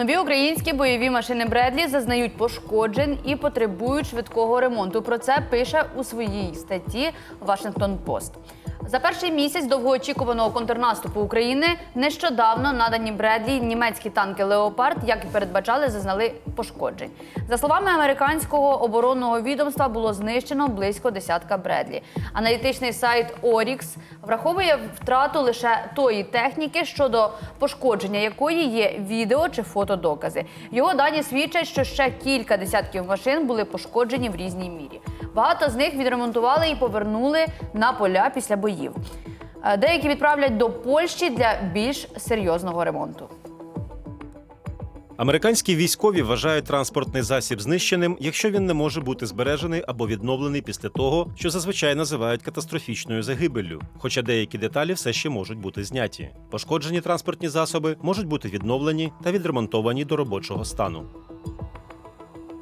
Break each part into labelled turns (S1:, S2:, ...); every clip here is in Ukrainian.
S1: Нові українські бойові машини Бредлі зазнають пошкоджень і потребують швидкого ремонту. Про це пише у своїй статті Вашингтон Пост. За перший місяць довгоочікуваного контрнаступу України нещодавно надані Бредлі німецькі танки Леопард, як і передбачали, зазнали пошкоджень. За словами американського оборонного відомства, було знищено близько десятка Бредлі. Аналітичний сайт Орікс враховує втрату лише тої техніки, щодо пошкодження якої є відео чи фотодокази. Його дані свідчать, що ще кілька десятків машин були пошкоджені в різній мірі. Багато з них відремонтували і повернули на поля після боїв. Е, Деякі відправлять до Польщі для більш серйозного ремонту.
S2: Американські військові вважають транспортний засіб знищеним, якщо він не може бути збережений або відновлений після того, що зазвичай називають катастрофічною загибеллю. Хоча деякі деталі все ще можуть бути зняті. Пошкоджені транспортні засоби можуть бути відновлені та відремонтовані до робочого стану.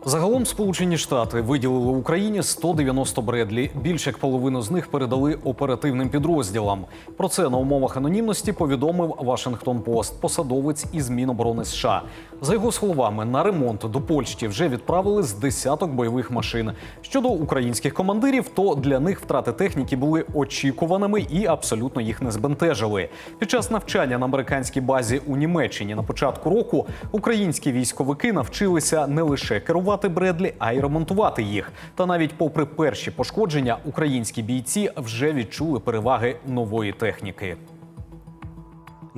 S3: Загалом Сполучені Штати виділили Україні 190 Бредлі. Більше як половину з них передали оперативним підрозділам. Про це на умовах анонімності повідомив Вашингтон Пост, посадовець із Міноборони США. За його словами, на ремонт до Польщі вже відправили з десяток бойових машин. Щодо українських командирів, то для них втрати техніки були очікуваними і абсолютно їх не збентежили. Під час навчання на американській базі у Німеччині на початку року українські військовики навчилися не лише керувати Бредлі, а й ремонтувати їх. Та навіть попри перші пошкодження, українські бійці вже відчули переваги нової техніки.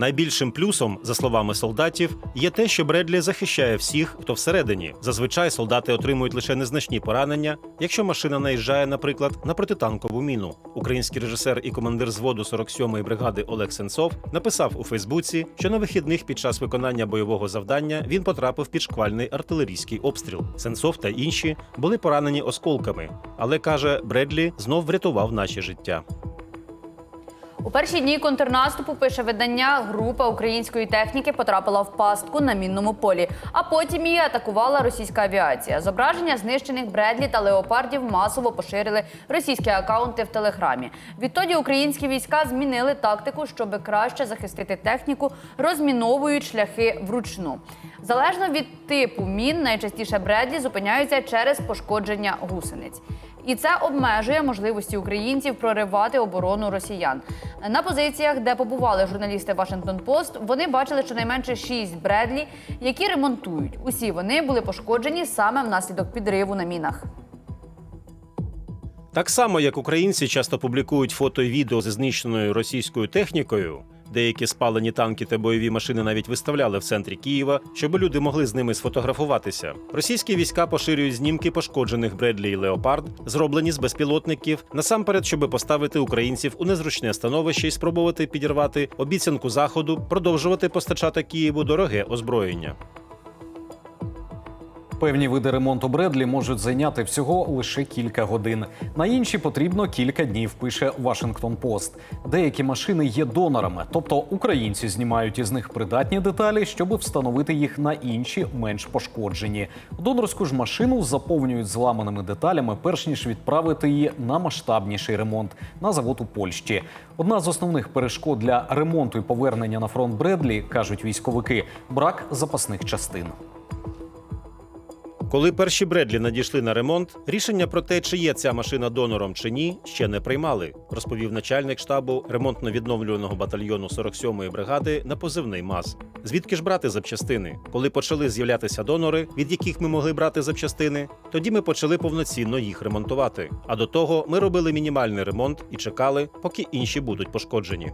S2: Найбільшим плюсом, за словами солдатів, є те, що Бредлі захищає всіх, хто всередині. Зазвичай солдати отримують лише незначні поранення, якщо машина наїжджає, наприклад, на протитанкову міну. Український режисер і командир зводу 47-ї бригади Олег Сенцов написав у Фейсбуці, що на вихідних під час виконання бойового завдання він потрапив під шквальний артилерійський обстріл. Сенцов та інші були поранені осколками, але каже, Бредлі знов врятував наші життя.
S1: У перші дні контрнаступу пише видання. Група української техніки потрапила в пастку на мінному полі, а потім її атакувала російська авіація. Зображення знищених Бредлі та леопардів масово поширили російські акаунти в телеграмі. Відтоді українські війська змінили тактику, щоб краще захистити техніку, розміновують шляхи вручну. Залежно від типу мін, найчастіше Бредлі зупиняються через пошкодження гусениць. І це обмежує можливості українців проривати оборону росіян. На позиціях, де побували журналісти Вашингтон Пост, вони бачили щонайменше шість Бредлі, які ремонтують. Усі вони були пошкоджені саме внаслідок підриву на мінах.
S2: Так само, як українці часто публікують фото і відео зі знищеною російською технікою. Деякі спалені танки та бойові машини навіть виставляли в центрі Києва, щоб люди могли з ними сфотографуватися. Російські війська поширюють знімки пошкоджених Бредлі і Леопард, зроблені з безпілотників, насамперед, щоб поставити українців у незручне становище і спробувати підірвати обіцянку заходу, продовжувати постачати Києву дороге озброєння.
S3: Певні види ремонту Бредлі можуть зайняти всього лише кілька годин. На інші потрібно кілька днів. Пише Вашингтон Пост. Деякі машини є донорами, тобто українці знімають із них придатні деталі, щоб встановити їх на інші, менш пошкоджені. Донорську ж машину заповнюють зламаними деталями, перш ніж відправити її на масштабніший ремонт на завод у Польщі. Одна з основних перешкод для ремонту і повернення на фронт Бредлі кажуть військовики брак запасних частин.
S2: Коли перші Бредлі надійшли на ремонт, рішення про те, чи є ця машина донором чи ні, ще не приймали, розповів начальник штабу ремонтно-відновлюваного батальйону 47-ї бригади на позивний МАЗ. Звідки ж брати запчастини? Коли почали з'являтися донори, від яких ми могли брати запчастини, тоді ми почали повноцінно їх ремонтувати. А до того ми робили мінімальний ремонт і чекали, поки інші будуть пошкоджені.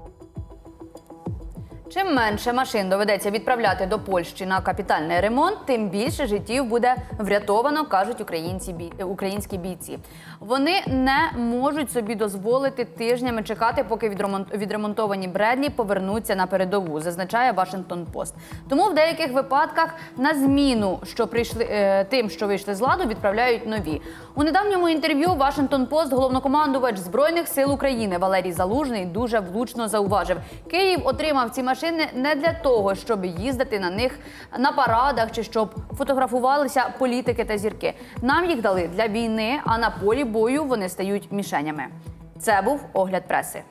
S1: Чим менше машин доведеться відправляти до Польщі на капітальний ремонт, тим більше життів буде врятовано, кажуть українці бій- е, українські бійці. Вони не можуть собі дозволити тижнями чекати, поки відремонт- відремонтовані Бредлі повернуться на передову, зазначає Вашингтон Пост. Тому в деяких випадках на зміну, що прийшли е, тим, що вийшли з ладу, відправляють нові. У недавньому інтерв'ю Вашингтон Пост головнокомандувач збройних сил України Валерій Залужний дуже влучно зауважив: Київ отримав ці машини не для того, щоб їздити на них на парадах чи щоб фотографувалися політики та зірки. Нам їх дали для війни, а на полі бою вони стають мішенями. Це був огляд преси.